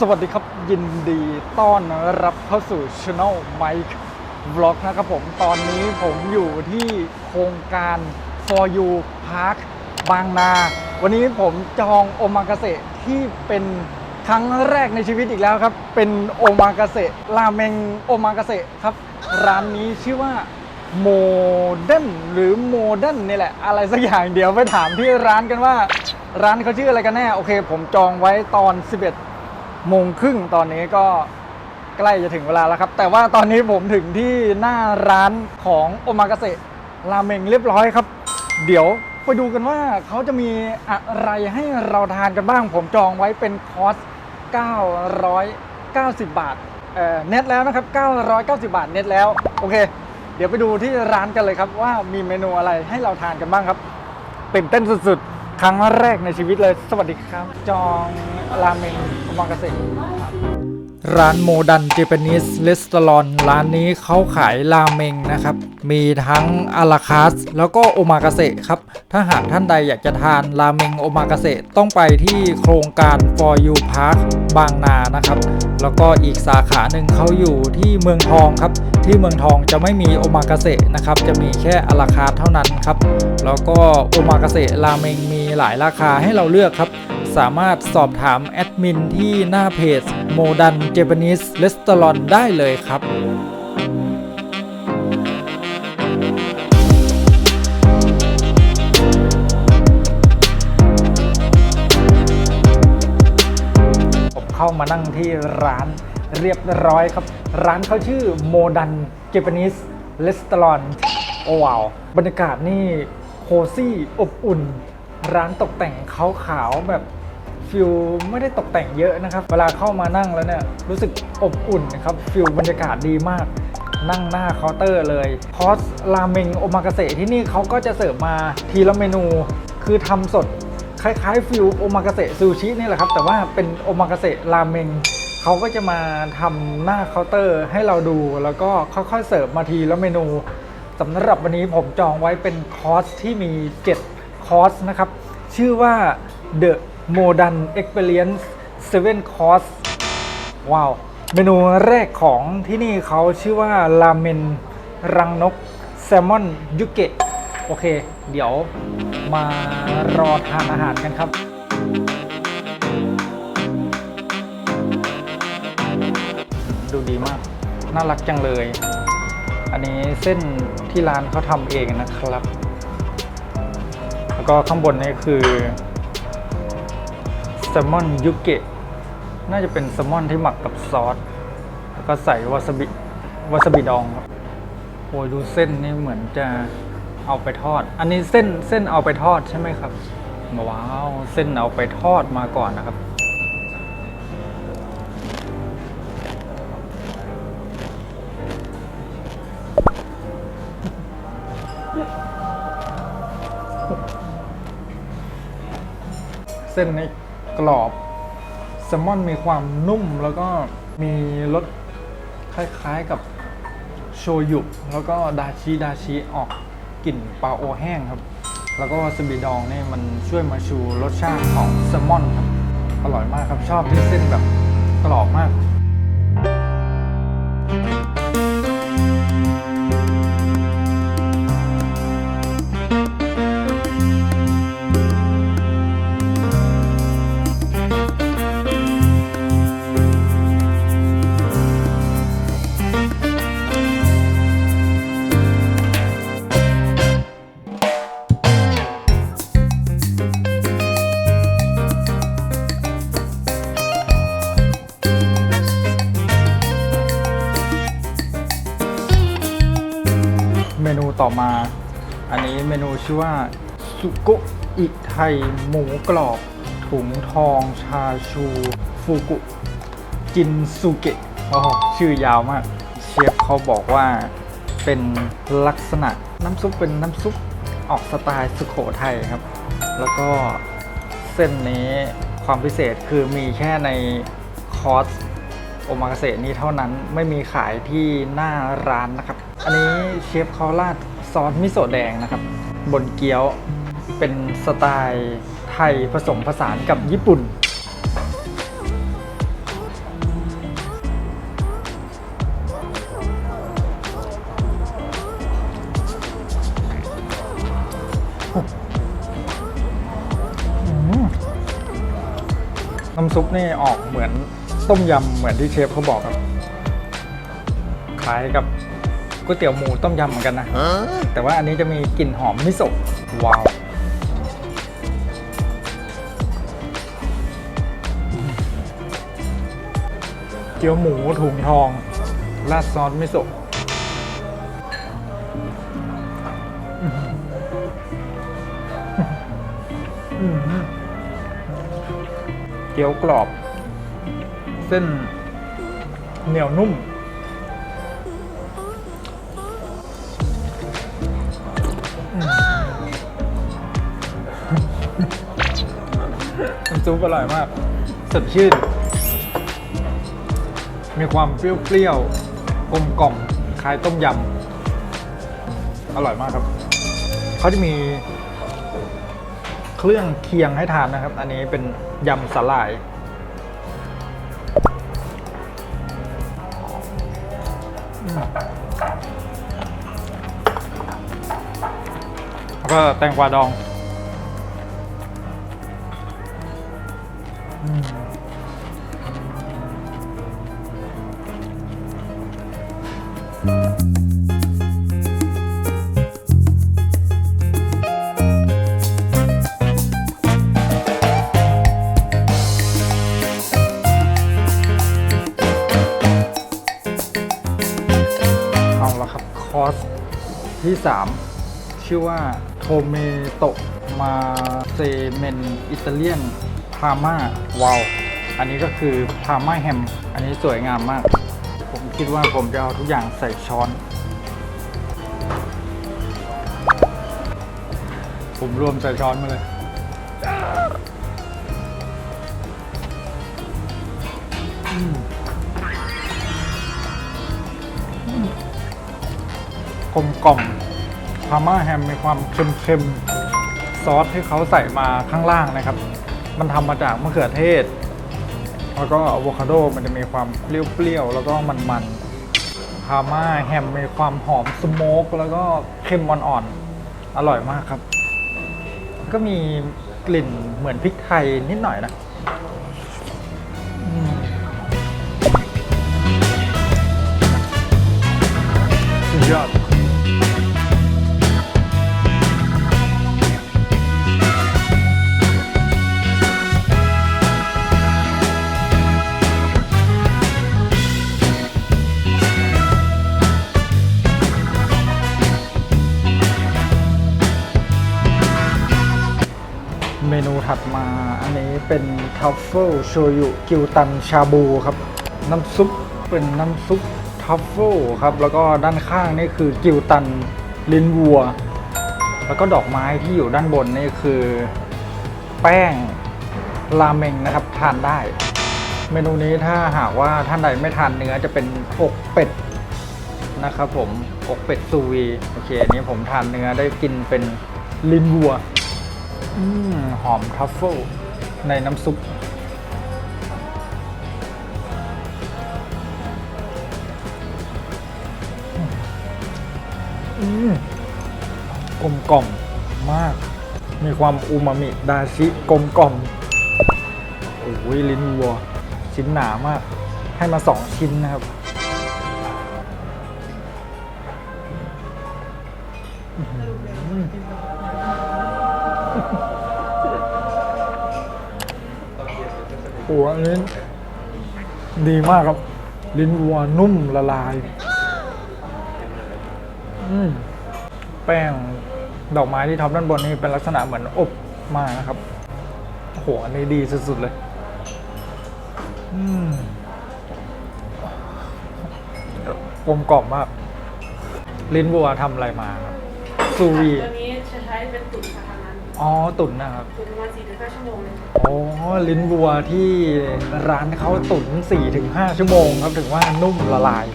สวัสดีครับยินดีต้อนรับเข้าสู่ช anel Mike Vlog นะครับผม ตอนนี้ผมอยู่ที่โครงการ For You Park บางนา วันนี้ผมจองโอมากาเสะที่เป็นครั้งแรกในชีวิตอีกแล้วครับ เป็นโอมากาเสะราเมงโอมากาเสะครับ ร้านนี้ชื่อว่าโมเดิร์นหรือโมเดิร์นนี่แหละ อะไรสักอย่างเดี๋ยวไปถามที่ร้านกันว่า ร้านเขาชื่ออะไรกันแน่ โอเค ผมจองไว้ตอน 11 โมงครึ่งตอนนี้ก็ใกล้จะถึงเวลาแล้วครับ แต่ว่าตอนนี้ผมถึงที่หน้าร้านของโอมากาเสะราเมงเรียบร้อยครับ เดี๋ยวไปดูกันว่าเขาจะมีอะไรให้เราทานกันบ้าง ผมจองไว้เป็นคอร์ส990 บาทเอ่อเน็ตแล้วนะครับ 990 บาทเน็ตแล้ว โอเค เดี๋ยวไปดูที่ร้านกันเลยครับว่ามีเมนูอะไรให้เราทานกันบ้างครับตื่นเต้นสุดๆ ครั้งแรกในชีวิตเลย สวัสดีครับ จองราเมงโอมกรเสะร้ ร้านโมดันเจแปนิสレสตอรอนร้านนี้เขาขายราเมงนะครับ มีทั้งอาราคาสแล้วก็โอมากาเสะครับ ถ้าหากท่านใดอยากจะทานราเมงโอมากาเสะต้องไปที่โครงการ For You Park บางนานะครับ แล้วก็อีกสาขาหนึ่งเขาอยู่ที่เมืองทองครับ ที่เมืองทองจะไม่มีโอมากาเสะนะครับ จะมีแค่อาราคาสเท่านั้นครับ แล้วก็โอมากาเสะราเมงมีหลายราคาให้เราเลือกครับ สามารถสอบถามแอดมินที่หน้าเพจโมดันเจแปนิสレสตอรอนได้เลยครับผมเข้ามานั่งที่ร้านเรียบร้อยครับ ร้านเขาชื่อโมดันเจแปนิสレสตอรอนโอ้ว้าว บรรยากาศนี่โคซี่อบอุ่น ร้านตกแต่งขาวๆแบบ ฟิลไม่ได้ตกแต่งเยอะนะครับ เวลาเข้ามานั่งแล้วเนี่ยรู้สึกอบอุ่นนะครับฟิลบรรยากาศดีมากนั่งหน้าเคาน์เตอร์เลยคอสราเมงโอมากาเสะที่นี่เขาก็จะเสิร์ฟมาทีละเมนู คือทำสดคล้ายๆฟิลโอมากาเสะซูชินี่แหละครับ แต่ว่าเป็นโอมากาเสะราเมงเขาก็จะมาทำหน้าเคาน์เตอร์ให้เราดูแล้วก็ค่อยๆเสิร์ฟมาทีละเมนูสำหรับวันนี้ผมจองไว้เป็นคอร์สที่มี 7 คอร์สนะครับ ชื่อว่า The Modern Experience 7 Course ว้าว เมนูแรกของที่นี่เขาชื่อว่าราเมนรังนกแซลมอนยุเกะ โอเค เดี๋ยวมารอทานอาหารกันครับดูดีมาก น่ารักจังเลย อันนี้เส้นที่ร้านเขาทำเองนะครับ แล้วก็ข้างบนนี่คือ แซลมอนยุเกะ น่าจะเป็นแซลมอนที่หมักกับซอส แล้วก็ใส่วาซาบิ วาซาบิดองครับโอ้ยดูเส้นนี่เหมือนจะเอาไปทอด อันนี้เส้นเส้นเอาไปทอดใช่ไหมครับ ว้าว เส้นเอาไปทอดมาก่อนนะครับ เส้นนี้ กรอบแซลมอนมีความนุ่มแล้วก็มีรสคล้ายๆกับโชยุแล้วก็ดาชิดาชิออกกลิ่นปลาโอแห้งครับ แล้วก็สบีดองนี่มันช่วยมาชูรสชาติของแซลมอนครับ อร่อยมากครับชอบที่เส้นแบบกรอบมาก นูต่อมา อันนี้เมนูชื่อว่าสุโกะอิไทยหมูกรอบ ถุงทองชาชูฟูกุจินซูเกะโอ้โหชื่อยาวมาก เชฟเขาบอกว่าเป็นลักษณะน้ำซุปเป็นน้ำซุปออกสไตล์สุโขทัยครับ แล้วก็เส้นนี้ความพิเศษคือมีแค่ในคอร์สโอมากาเสะนี้เท่านั้นไม่มีขายที่หน้าร้านนะครับ อันนี้เชฟเขาราดซอสมิโซะแดงนะครับ บนเกี๊ยวเป็นสไตล์ไทยผสมผสานกับญี่ปุ่น น้ำซุปนี่ออกเหมือนต้มยำเหมือนที่เชฟเขาบอกครับ คล้ายกับ ก๋วยเตี๋ยวหมูต้มยำเหมือนกันนะ แต่ว่าอันนี้จะมีกลิ่นหอมมิโซะว้าวเกี๊ยวหมูถุงทอง ราดซอสมิโซะอื้อหือเกี๊ยวกรอบ เส้นเหนียวนุ่มำซุปอร่อยมาก สดชื่น มีความเปรี้ยวๆกลมกล่อมคล้ายต้มยำ อร่อยมากครับ เขาจะมีเครื่องเคียงให้ทานนะครับ อันนี้เป็นยำสาหร่าย แล้วก็แตงกวาดอง เอาละครับ คอร์สที่ 3 ชื่อว่าโทเมโตมาเซเมนอิตาเลียน พาม่าวาวอันนี้ก็คือพาม่าแฮม อันนี้สวยงามมาก ผมคิดว่าผมจะเอาทุกอย่างใส่ช้อน ผมรวมใส่ช้อนมาเลย กลมกล่อมพาม่าแฮมมีความเค็มๆ ซอสที่เขาใส่มาข้างล่างนะครับ มันทำมาจากมะเขือเทศ แล้วก็อะโวคาโดมันจะมีความเปรี้ยวๆ แล้วก็มันๆพาม่าแฮมมีความหอมสโมกแล้วก็เค็มอ่อนๆ อร่อยมากครับ ก็มีกลิ่นเหมือนพริกไทยนิดหน่อยนะสุดยอด เมนูถัดมา อันนี้เป็นทัฟเฟิลโชยุกิวตันชาบูครับ น้ำซุปเป็นน้ำซุปทัฟเฟิลครับ แล้วก็ด้านข้างนี่คือกิวตันลิ้นวัว แล้วก็ดอกไม้ที่อยู่ด้านบนนี่คือ แป้งราเมงนะครับทานได้ เมนูนี้ถ้าหากว่าท่านใดไม่ทานเนื้อจะเป็นอกเป็ดนะครับผมอกเป็ดซูวีโอเคอันนี้ผมทานเนื้อได้กินเป็นลิ้นวัว อืมหอมทัฟเฟิลในน้ำซุป อืมกลมกล่อมมาก มีความอูมามิดาชิกลมกล่อมโอ้ยลิ้นวัว ชิ้นหนามาก ให้มาสองชิ้นนะครับ หัวอันนี้ดีมากครับ ลิ้นวัวนุ่มละลาย อืมแป้งดอกไม้ที่ท็อปด้านบนนี่เป็นลักษณะเหมือนอบมากนะครับโอ้โหอันนี้ดีสุด ๆ เลย อืมกลมกล่อมมาก ลิ้นวัวทำอะไรมาครับซูวีตัวนี้จะใช้เป็นตุ๋นค่ะทางนั้น อ๋อตุ๋นนะครับตุ๋นประมาณ4-5ชั่วโมงเลยอ๋อลิ้นวัวที่ร้านเขาตุ๋น4-5ชั่วโมงครับถึงว่านุ่มละลาย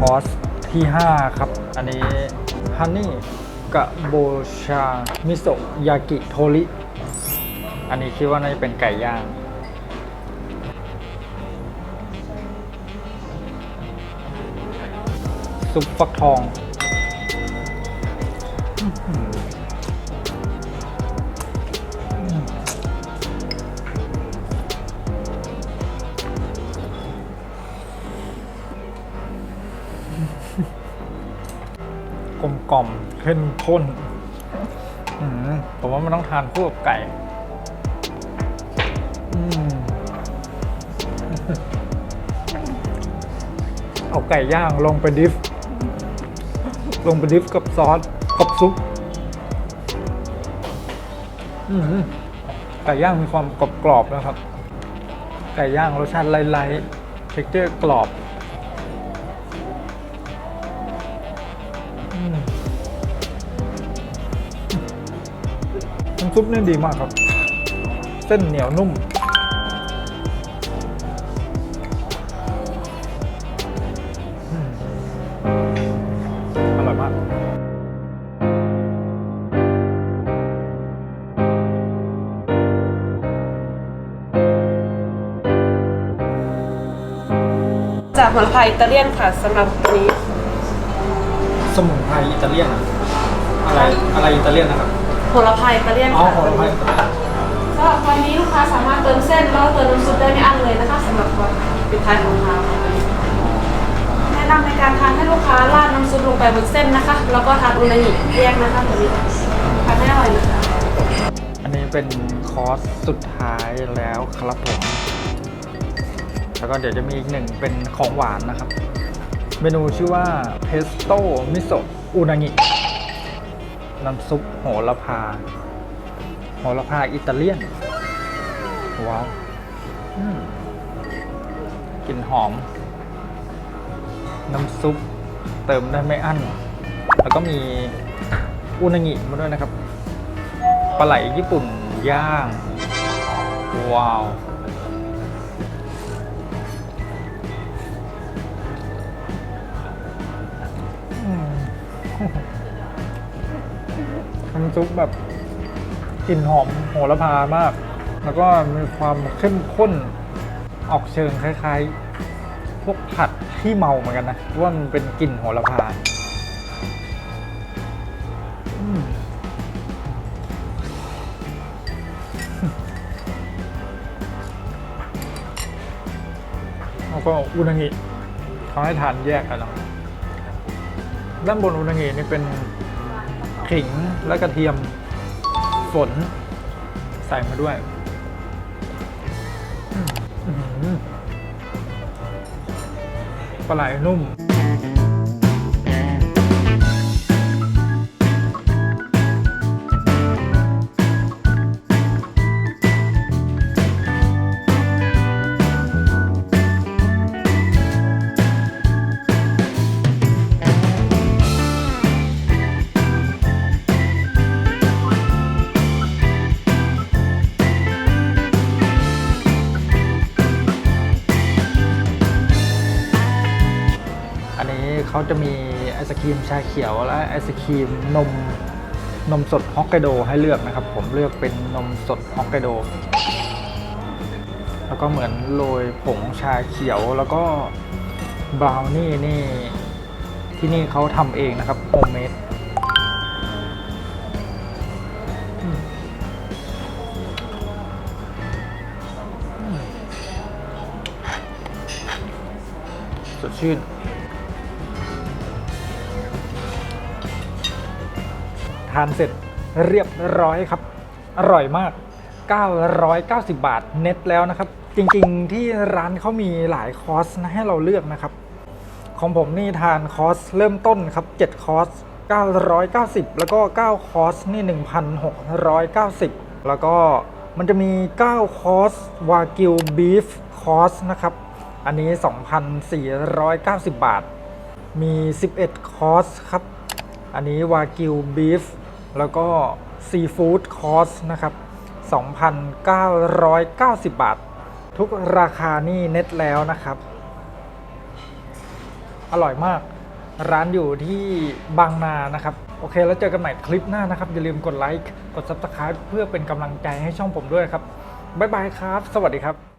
คอร์สที่ 5 ครับ อันนี้ ฮันนี่กะโบชา มิโซะยากิโทริ อันนี้คิดว่าน่าจะเป็นไก่ย่าง ซุปฟักทอง กล่อมเข้มข้นอื้อหือผมว่ามันต้องทานคู่กับไก่เอาไก่ย่างลงไปดิฟ ลงไปดิฟกับซอสกับซุปไก่ย่างมีความกรอบๆนะครับ ไก่ย่างรสชาติไลท์ๆเท็กเจอร์กรอบ ซุปนี่ดีมากครับ เส้นเหนียวนุ่มอืมอร่อยมากจากผลไม้อิตาเลียนค่ะสำหรับวันนี้ สมุนไพรอิตาเลียนอะอะไรอะไรอิตาเลียนนะครับผ ลไม้อิตาเลียนอ๋อค่ะผลไม้อิตาเลียนสำหรับวันนี้ลูกค้าสามารถเติมเส้นแล้วเติมน้ำซุปได้ไม่อั้นเลยนะคะสำหรับวันปิดท้ายของทางแนะนำในการทานให้ลูกค้าราดน้ำซุปลงไปบนเส้นนะคะ แล้วก็ทานอุนางิแยกนะคะตัวนี้ทานให้อร่อยนะคะ อันนี้เป็นคอร์สสุดท้ายแล้วครับผม แล้วก็เดี๋ยวจะมีอีกหนึ่งเป็นของหวานนะครับ เมนูชื่อว่าเพสโต้มิโซะอุนางิ น้ำซุปโหระพา โหระพาอิตาเลียน ว้าวกลิ่นหอม น้ำซุปเติมได้ไม่อั้น แล้วก็มีอุนางิมาด้วยนะครับ ปลาไหลญี่ปุ่นย่าง ว้าว ซุปแบบกลิ่นหอมโหระพามาก แล้วก็มีความเข้มข้นออกเชิงคล้ายๆ พวกผัดที่เมาเหมือนกันนะว่ามันเป็นกลิ่นโหระพาแล้วก็อุนางิเขาให้ทานแยกกันเนาะด้านบนอุนางินี่เป็น ขิงและกระเทียมฝน ใส่มาด้วยปลาไหลนุ่ม เขาจะมีไอศครีมชาเขียวและไอศครีมนมนมสดฮอกไกโดให้เลือกนะครับ ผมเลือกเป็นนมสดฮอกไกโด แล้วก็เหมือนโรยผงชาเขียวแล้วก็บราวนี่นี่ที่นี่เขาทำเองนะครับโฮมเมดสดชื่น ทานเสร็จเรียบร้อยครับ อร่อยมาก 990 บาทเน็ตแล้วนะครับ จริงๆที่ร้านเขามีหลายคอร์สนะให้เราเลือกนะครับ ของผมนี่ทานคอร์สเริ่มต้นครับ 7 คอร์ส 990 แล้วก็ 9 คอร์สนี่ 1,690 แล้วก็มันจะมี 9 คอร์สวากิวบีฟคอร์สนะครับ อันนี้ 2,490 บาท มี 11 คอร์สครับ อันนี้วากิวบีฟ แล้วก็ซีฟู้ดคอร์สนะครับ 2,990 บาท ทุกราคานี่เน็ตแล้วนะครับ อร่อยมากร้านอยู่ที่บางนานะครับ โอเคแล้วเจอกันใหม่คลิปหน้านะครับ อย่าลืมกดไลค์กด Subscribe เพื่อเป็นกำลังใจให้ช่องผมด้วยครับ บ๊ายบายครับ สวัสดีครับ